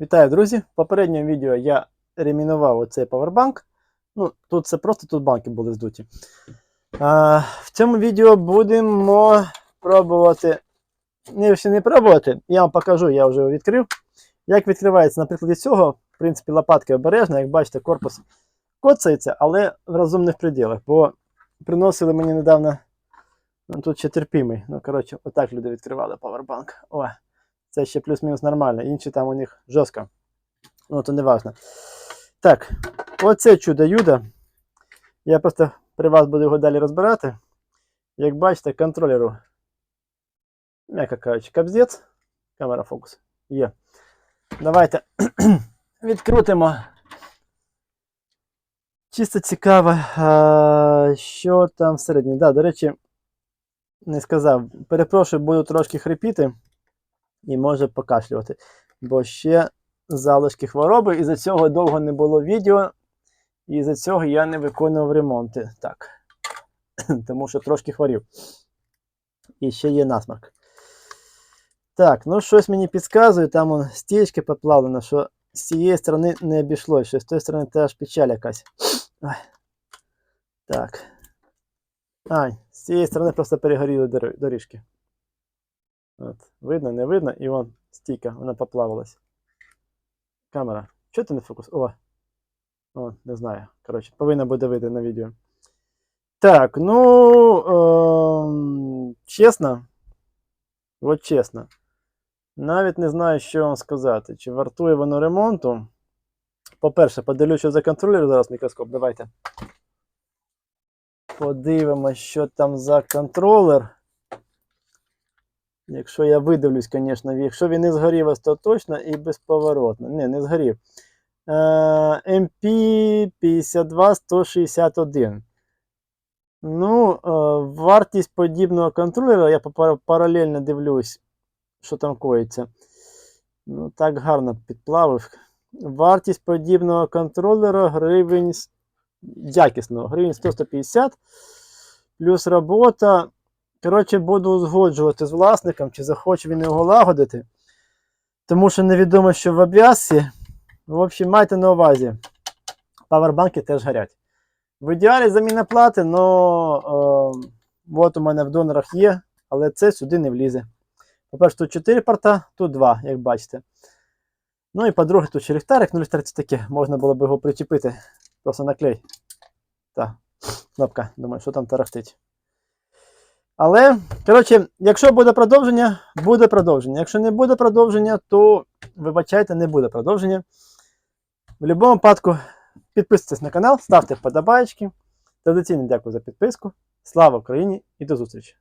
Вітаю, друзі! В попередньому відео я ремінував оцей павербанк. Ну, тут це просто тут банки були здуті. А, в цьому відео будемо пробувати. Не, ще не пробувати, я вам покажу, я вже його відкрив. Як відкривається, наприклад, цього, в принципі, лопатки обережно, як бачите, корпус коцається, але в розумних пределах. Бо приносили мені недавно. Ну, тут ще терпімий. Ну, коротше, отак люди відкривали павербанк. О, це ще плюс-мінус нормально. Інші там у них жорстко. Ну, то не важно. Так, оце чудо юдо. Я просто при вас буду його далі розбирати. Як бачите, контролеру, м'яко кажучи, капздець. Камера фокус. Є. Давайте відкрутимо. Чисто цікаво, що там всередині. Да, до речі, не сказав. Перепрошую, буду трошки хрипіти і може покашлювати. Бо ще залишки хвороби, і за цього довго не було відео, і за цього я не виконував ремонти. Так. Тому що трошки хворів. І ще є насморк. Так, ну щось мені підказує, там он стічки поплавлено, що з цієї сторони не обійшлося, що з тої сторони теж печаль якась. Ой. Так. Ай, з цієї сторони просто перегоріли доріжки. От, видно, не видно, і вон стійка, вона поплавилась. Камера. Чого ти не фокус? О! О, не знаю. Коротше, повинна буде вийти на відео. Так, ну. ем, чесно. От чесно. Навіть не знаю, що вам сказати. Чи вартує воно ремонту. По-перше, подивлюся, за контролер зараз мікроскоп. Давайте. Подивимось, що там за контролер. Якщо я видивлюсь, звісно, якщо він не згорів остаточно і безповоротно. Не, не згорів. Е, MP52161. Ну, е, вартість подібного контролера, я паралельно дивлюсь, що там коїться. Ну, так гарно підплавив. Вартість подібного контролера гривень якісного, гривень 100-150. Плюс робота. Коротше, буду узгоджувати з власником, чи захоче він його лагодити. Тому що невідомо, що в обв'язці. В общем, майте на увазі. Павербанки теж горять. В ідеалі заміна плати, но е, от у мене в донорах є, але це сюди не влізе. По-перше, тут 4 порта, тут 2, як бачите. Ну і по-друге, тут ще ліхтарик, ну ліхтарик це таке, можна було б його причепити. Просто наклей. Так, кнопка, думаю, що там тарахтить. Але, коротше, якщо буде продовження, буде продовження. Якщо не буде продовження, то вибачайте, не буде продовження. В будь-якому випадку, підписуйтесь на канал, ставте вподобайки. Традиційно дякую за підписку. Слава Україні і до зустрічі!